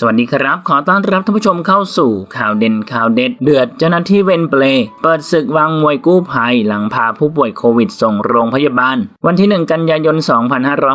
สวัสดีครับ ขอต้อนรับท่านผู้ชมเข้าสู่ข่าวเด่นข่าวเด็ด เดือดเจ้าหน้าที่เวนเปลย์เปิดศึกวางมวยกู้ภัย หลังพาผู้ป่วยโควิดส่งโรงพยาบาล วันที่ 1 กันยายน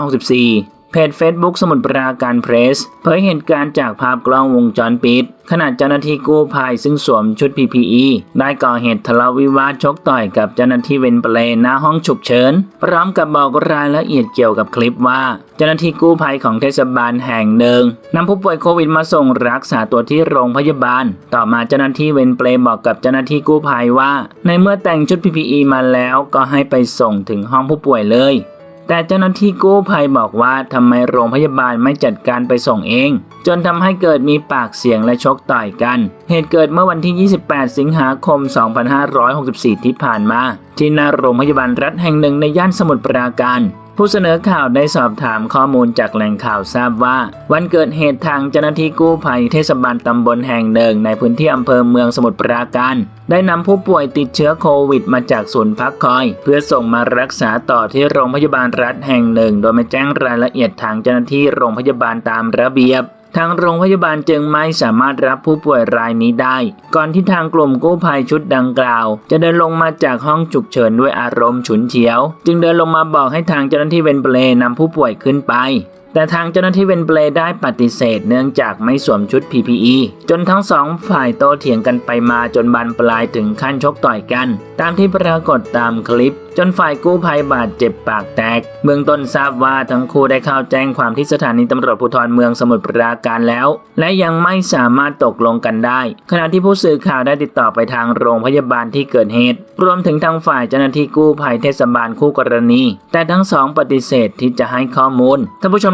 2564 เพจ Facebook สมุทรปราการเพรส เผยเหตุการณ์จากภาพกล้องวงจรปิด ขณะเจ้าหน้าที่กู้ภัยซึ่งสวมชุด PPE ได้ก่อเหตุทะเลาะวิวาทชกต่อยกับเจ้าหน้าที่เวนเปลยหน้าห้องฉุกเฉิน พร้อมกับบอกรายละเอียดเกี่ยวกับคลิปว่า เจ้าหน้าที่กู้ภัยของเทศบาลแห่งหนึ่งนำผู้ป่วยโควิดมาส่งรักษาตัวที่โรงพยาบาล ต่อมาเจ้าหน้าที่เวนเปลยบอกกับเจ้าหน้าที่กู้ภัยว่า ในเมื่อแต่งชุด PPE มาแล้วก็ให้ไปส่งถึงห้องผู้ป่วยเลย แต่เจ้าหน้าที่กู้ภัยบอกว่าทำไมโรงพยาบาลไม่จัดการไปส่งเอง จนทำให้เกิดมีปากเสียงและชกต่อยกัน เหตุเกิดเมื่อวันที่ 28 สิงหาคม 2564 ที่ผ่านมา ที่หน้าโรงพยาบาลรัฐแห่งหนึ่งในย่านสมุทรปราการ ผู้เสนอข่าวได้สอบถามข้อมูลจากแหล่งข่าวทราบว่า วันเกิดเหตุทางเจ้าหน้าที่กู้ภัยเทศบาลตำบลแห่งหนึ่งในพื้นที่อำเภอเมืองสมุทรปราการ ได้นำผู้ป่วยติดเชื้อโควิดมาจากศูนย์พักคอย เพื่อส่งมารักษาต่อที่โรงพยาบาลรัฐแห่งหนึ่ง โดยไม่แจ้งรายละเอียดทางเจ้าหน้าที่โรงพยาบาลตามระเบียบ ทางโรงพยาบาลจึงไม่สามารถรับผู้ป่วยรายนี้ได้ ก่อนที่ทางกลุ่มกู้ภัยชุดดังกล่าว จะเดินลงมาจากห้องฉุกเฉินด้วยอารมณ์ฉุนเฉียว จึงเดินลงมาบอกให้ทางเจ้าหน้าที่เวนเปลย์นำผู้ป่วยขึ้นไป แต่ทางเจ้าหน้าที่เวนเปลได้ปฏิเสธเนื่องจากไม่สวมชุด PPE จนทั้งสองฝ่ายโต้เถียงกันไปมาจนบานปลายถึงขั้นชกต่อยกัน ตามที่ปรากฏตามคลิป จนฝ่ายกู้ภัยบาดเจ็บปากแตกเบื้องต้นทราบว่าทั้งคู่ได้เข้าแจ้งความที่สถานีตำรวจภูธรเมืองสมุทรปราการแล้ว และยังไม่สามารถตกลงกันได้ ขณะที่ผู้สื่อข่าวได้ติดต่อไปทางโรงพยาบาลที่เกิดเหตุ รวมถึงทางฝ่ายเจ้าหน้าที่กู้ภัยเทศบาลคู่กรณี แต่ทั้งสองปฏิเสธที่จะให้ข้อมูลท่านผู้ชม